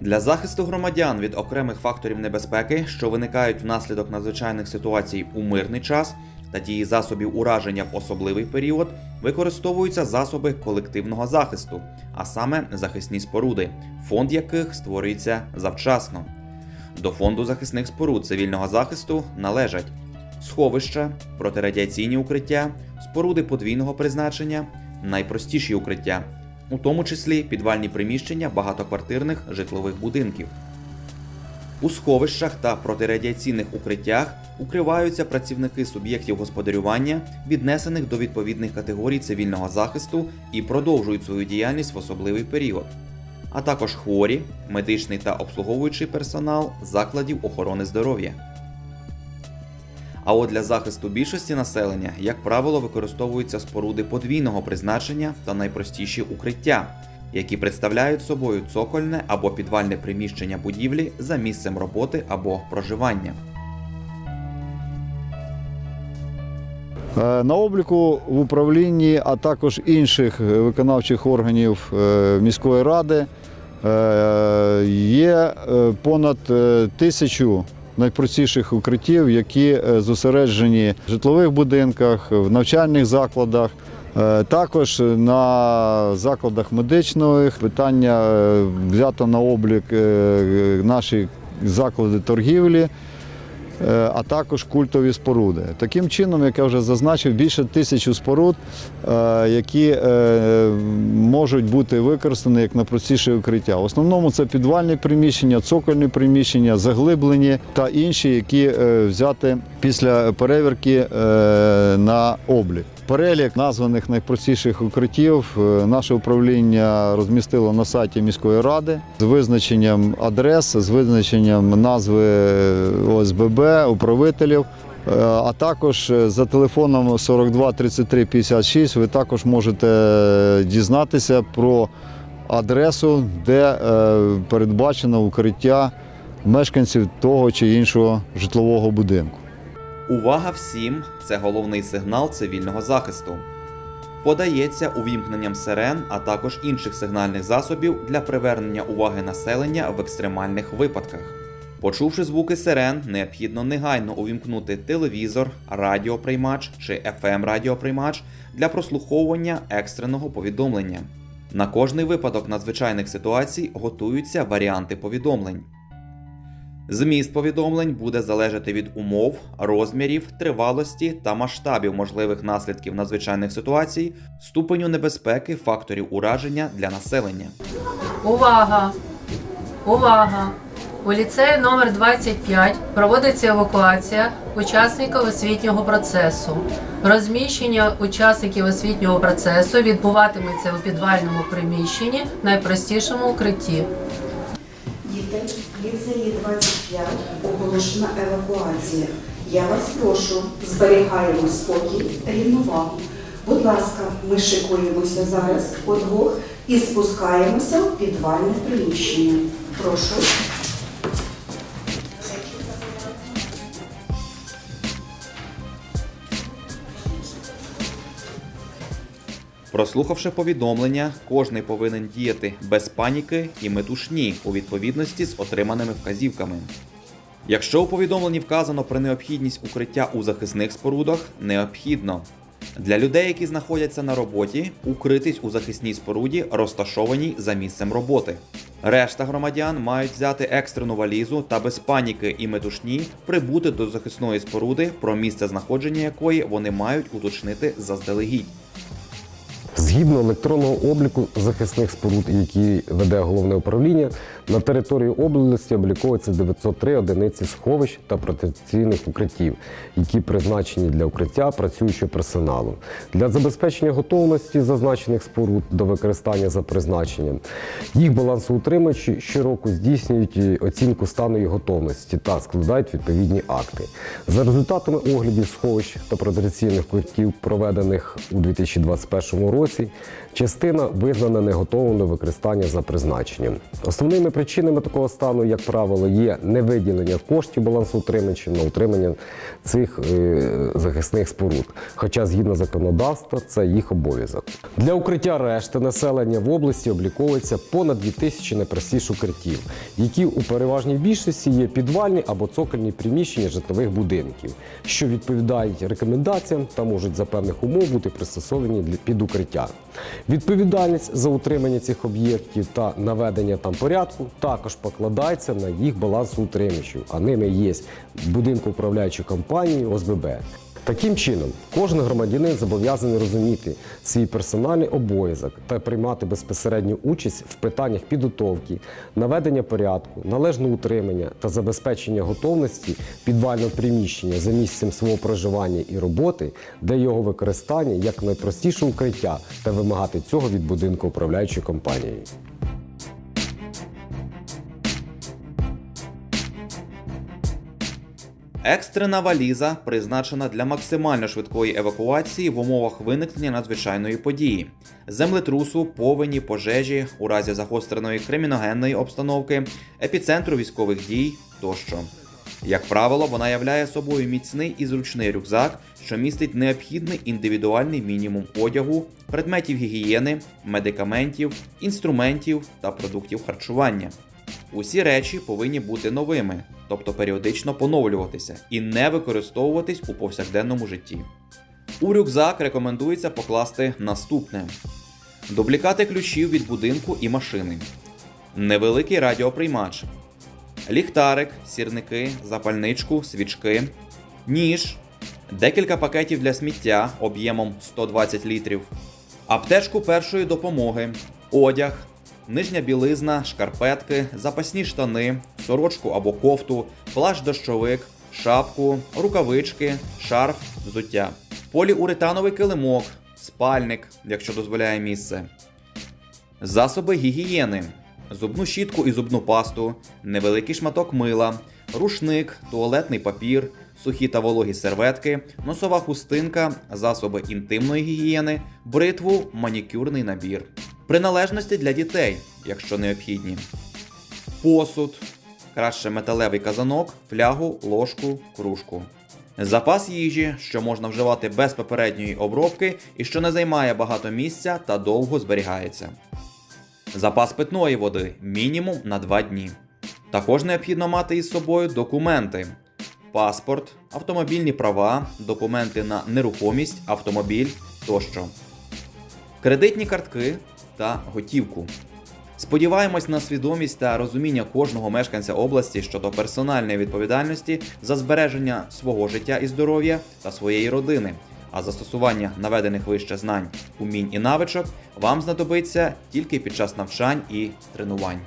Для захисту громадян від окремих факторів небезпеки, що виникають внаслідок надзвичайних ситуацій у мирний час та дії засобів ураження в особливий період, використовуються засоби колективного захисту, а саме захисні споруди, фонд яких створюється завчасно. До фонду захисних споруд цивільного захисту належать сховища, протирадіаційні укриття, споруди подвійного призначення, найпростіші укриття, у тому числі підвальні приміщення багатоквартирних житлових будинків. У сховищах та протирадіаційних укриттях укриваються працівники суб'єктів господарювання, віднесених до відповідних категорій цивільного захисту і продовжують свою діяльність в особливий період, а також хворі, медичний та обслуговуючий персонал закладів охорони здоров'я. А от для захисту більшості населення, як правило, використовуються споруди подвійного призначення та найпростіші укриття, які представляють собою цокольне або підвальне приміщення будівлі за місцем роботи або проживання. Е, На обліку в управлінні, а також інших виконавчих органів е, міської ради е, є понад тисячу найпростіших укриттів, які е, зосереджені в житлових будинках, в навчальних закладах. Е, Також на закладах медичних питання е, взято на облік наші заклади торгівлі. Е, а також культові споруди. Таким чином, як я вже зазначив, більше тисячі споруд, е, які е, можуть бути використані як найпростіше укриття. В основному це підвальні приміщення, цокольні приміщення, заглиблені та інші, які взяти після перевірки на облік. Перелік названих найпростіших укриттів е, наше управління розмістило на сайті міської ради з визначенням адрес, з визначенням назви ОСББ, управителів. Е, А також е, за телефоном 42 33 56 ви також можете дізнатися про адресу, де е, передбачено укриття мешканців того чи іншого житлового будинку. Увага всім! Це головний сигнал цивільного захисту. Подається увімкненням сирен, а також інших сигнальних засобів для привернення уваги населення в екстремальних випадках. Почувши звуки сирен, необхідно негайно увімкнути телевізор, радіоприймач чи fm радіоприймач для прослуховування екстреного повідомлення. На кожний випадок надзвичайних ситуацій готуються варіанти повідомлень. Зміст повідомлень буде залежати від умов, розмірів, тривалості та масштабів можливих наслідків надзвичайних ситуацій, ступеню небезпеки, факторів ураження для населення. Увага! Увага! У ліцеї номер 25 проводиться евакуація учасників освітнього процесу. Розміщення учасників освітнього процесу відбуватиметься у підвальному приміщенні найпростішому укритті. Діти, ліцеї 25 оголошена евакуація. Я вас прошу, зберігаємо спокій рівновагу. Будь ласка, ми шикуємося зараз подвох і спускаємося в підвальне приміщення. Прошу. Прослухавши повідомлення, кожний повинен діяти без паніки і метушні у відповідності з отриманими вказівками. Якщо у повідомленні вказано про необхідність укриття у захисних спорудах, необхідно для людей, які знаходяться на роботі, укритись у захисній споруді, розташованій за місцем роботи. Решта громадян мають взяти екстрену валізу та без паніки і метушні прибути до захисної споруди, про місце знаходження якої вони мають уточнити заздалегідь. Згідно електронного обліку захисних споруд, які веде головне управління, на території області обліковується 903 одиниці сховищ та протекційних укриттів, які призначені для укриття працюючого персоналу. Для забезпечення готовності зазначених споруд до використання за призначенням їх балансоутримувачі щороку здійснюють оцінку стану їх готовності та складають відповідні акти. За результатами оглядів сховищ та протекційних укриттів, проведених у 2021 році, році. Частина визнана неготовою до використання за призначенням. Основними причинами такого стану, як правило, є невиділення коштів балансоутримувачів на утримання цих е, захисних споруд. Хоча, згідно законодавства, це їх обов'язок. Для укриття решти населення в області обліковується понад 2000 найпростіших укриттів, які у переважній більшості є підвальні або цокольні приміщення житлових будинків, що відповідають рекомендаціям та можуть за певних умов бути пристосовані під укриття. Відповідальність за утримання цих об'єктів та наведення там порядку також покладається на їх балансоутримувачів, а ними є будинку управляючої компанії ОСББ. Таким чином, кожен громадянин зобов'язаний розуміти свій персональний обов'язок та приймати безпосередню участь в питаннях підготовки, наведення порядку, належного утримання та забезпечення готовності підвального приміщення за місцем свого проживання і роботи для його використання як найпростіше укриття та вимагати цього від будинку управляючої компанії. Екстрена валіза призначена для максимально швидкої евакуації в умовах виникнення надзвичайної події, землетрусу, повені, пожежі, у разі загостреної криміногенної обстановки, епіцентру військових дій тощо. Як правило, вона являє собою міцний і зручний рюкзак, що містить необхідний індивідуальний мінімум одягу, предметів гігієни, медикаментів, інструментів та продуктів харчування. Усі речі повинні бути новими, тобто періодично поновлюватися і не використовуватись у повсякденному житті. У рюкзак рекомендується покласти наступне: дублікати ключів від будинку і машини, невеликий радіоприймач, ліхтарик, сірники, запальничку, свічки, ніж, декілька пакетів для сміття об'ємом 120 літрів, аптечку першої допомоги, одяг, нижня білизна, шкарпетки, запасні штани, сорочку або кофту, плащ-дощовик, шапку, рукавички, шарф, взуття, поліуретановий килимок, спальник, якщо дозволяє місце, засоби гігієни, зубну щітку і зубну пасту, невеликий шматок мила, рушник, туалетний папір, сухі та вологі серветки, носова хустинка, засоби інтимної гігієни, бритву, манікюрний набір. Приналежності для дітей, якщо необхідні. Посуд, краще металевий казанок, флягу, ложку, кружку. Запас їжі, що можна вживати без попередньої обробки і що не займає багато місця та довго зберігається. Запас питної води мінімум на 2 дні. Також необхідно мати із собою документи: паспорт, автомобільні права, документи на нерухомість, автомобіль тощо, кредитні картки та готівку. Сподіваємось на свідомість та розуміння кожного мешканця області щодо персональної відповідальності за збереження свого життя і здоров'я та своєї родини. А застосування наведених вище знань, умінь і навичок вам знадобиться тільки під час навчань і тренувань.